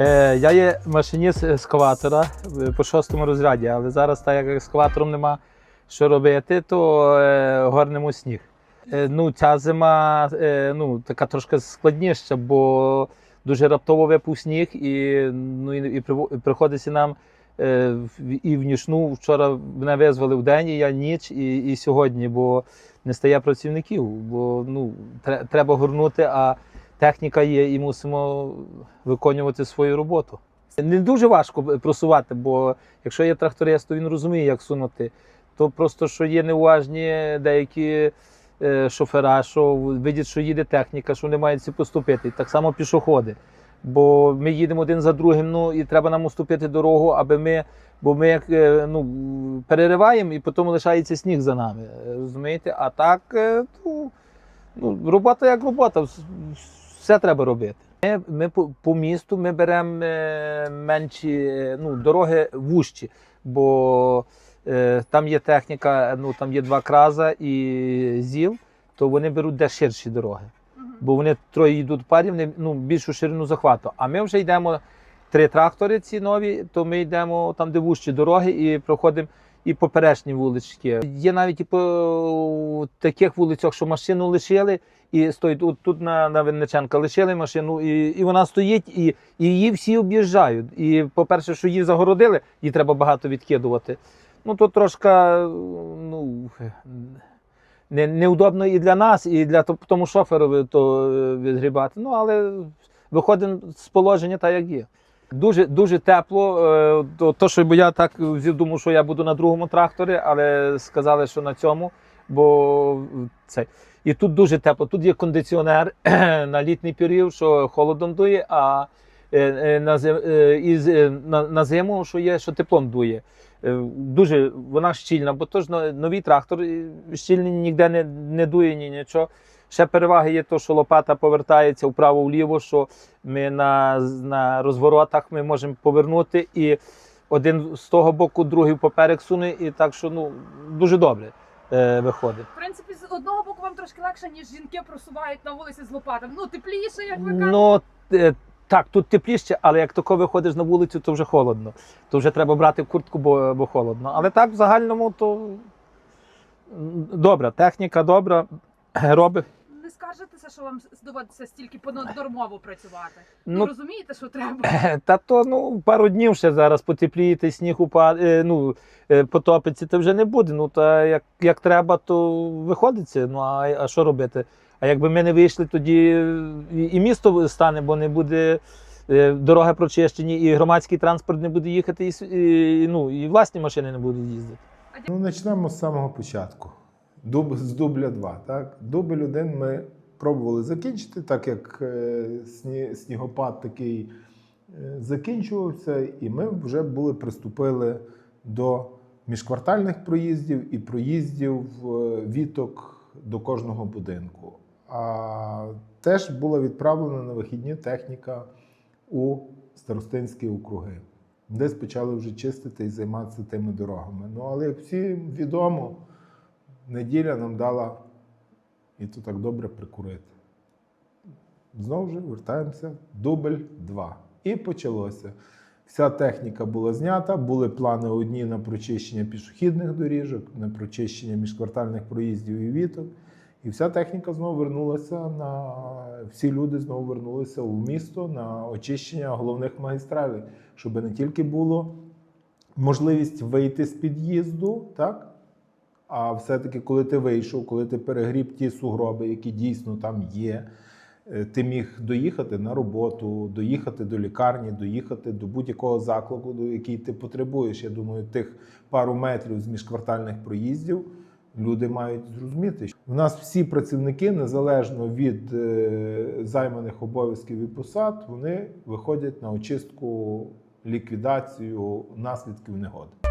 Е, Я є машиніст ескаватора е, по шостому розряді, але зараз, так як ескаватором нема що робити, то е, горнемо сніг. Ну, ця зима ну, така трошки складніша, бо дуже раптово випав сніг, і, ну, і, приходиться нам і в нічну. Вчора мене визвали в день, і я ніч, і, і сьогодні, бо не стає працівників, бо ну, треба горнути, а техніка є, і мусимо виконувати свою роботу. Не дуже важко просувати, бо якщо є тракторист, то він розуміє, як сунути. То просто що є неуважні деякі е, шофера, що видять, що їде техніка, що не мають ці поступити. Так само пішоходи. Бо ми їдемо один за другим, ну і треба нам уступити дорогу, аби ми. Бо ми як е, ну, перериваємо і потім лишається сніг за нами. Розумієте? А так, е, ну, робота як робота, все треба робити. Ми, ми по, по місту ми беремо е, менші е, ну, дороги вужчі, бо е, там є техніка, ну там є два краза і ЗІЛ, то вони беруть де ширші дороги. Бо вони троє йдуть в парі, вони ну, більшу ширину захвату. А ми вже йдемо три трактори ці нові, то ми йдемо там, де вужчі дороги, і проходимо і поперечні вулички. Є навіть і по таких вулицях, що машину лишили, і стоїть тут, тут на, на Винниченка, лишили машину, і, і вона стоїть, і, і її всі об'їжджають. І, по-перше, що її загородили, її треба багато відкидувати. Ну, то трошки ну, не, неудобно і для нас, і для тому шоферові то е, відгрібати. Ну, але виходимо з положення так, як є. Дуже дуже тепло. е, То, що бо я так думав, що я буду на другому тракторі, але сказали, що на цьому, бо це. І тут дуже тепло. Тут є кондиціонер на літній період, що холодом дує, а е, е, е, на, на зиму, що є, що теплом дує. Дуже вона щільна, бо то ж но- новий трактор щільний ніде не, не дує ні нічого. Ще переваги є то, що лопата повертається вправо-вліво, що ми на, на розворотах ми можемо повернути і один з того боку, другий поперек суне, і так що ну дуже добре е, виходить. В принципі, з одного боку вам трошки легше, ніж жінки просувають на вулиці з лопатами. Ну, тепліше, як ви кажете. Ну е, так, тут тепліше, але як тако виходиш на вулицю, то вже холодно. То вже треба брати куртку, бо, бо холодно. Але так в загальному то добра, техніка добра, робить. Скаржитеся, що вам доводиться стільки понаднормово працювати. Ну, Ну, розумієте, що треба. Та то ну пару днів ще зараз потеплієте, сніг упаде, ну е, потопиться, то вже не буде. Ну та як, як треба, то виходиться. Ну а, а що робити? А якби ми не вийшли, тоді і, і місто стане, бо не буде е, дороги прочищені, і громадський транспорт не буде їхати, і, і, ну, і власні машини не будуть їздити. Ну, почнемо з самого початку. Дуб, з дубля 2. Так? Дубль 1 ми пробували закінчити, так як е, сні, снігопад такий е, закінчувався, і ми вже були приступили до міжквартальних проїздів і проїздів е, віток до кожного будинку. А теж була відправлена на вихідні техніка у старостинські округи десь почали вже чистити і займатися тими дорогами. Ну, але як всім відомо, неділя нам дала і то так добре прикурити. Знову ж вертаємося, дубль 2. І почалося. Вся техніка була знята, були плани одні на прочищення пішохідних доріжок, на прочищення міжквартальних проїздів і віток. І вся техніка знову вернулася на всі люди знову вернулися у місто на очищення головних магістралей, щоб не тільки було можливість вийти з під'їзду, так? А все-таки, коли ти вийшов, коли ти перегріб ті сугроби, які дійсно там є, е, ти міг доїхати на роботу, доїхати до лікарні, доїхати до будь-якого закладу, який ти потребуєш. Я думаю, тих пару метрів з міжквартальних проїздів люди мають зрозуміти. У нас всі працівники, незалежно від е, займаних обов'язків і посад, вони виходять на очистку, ліквідацію наслідків негоди.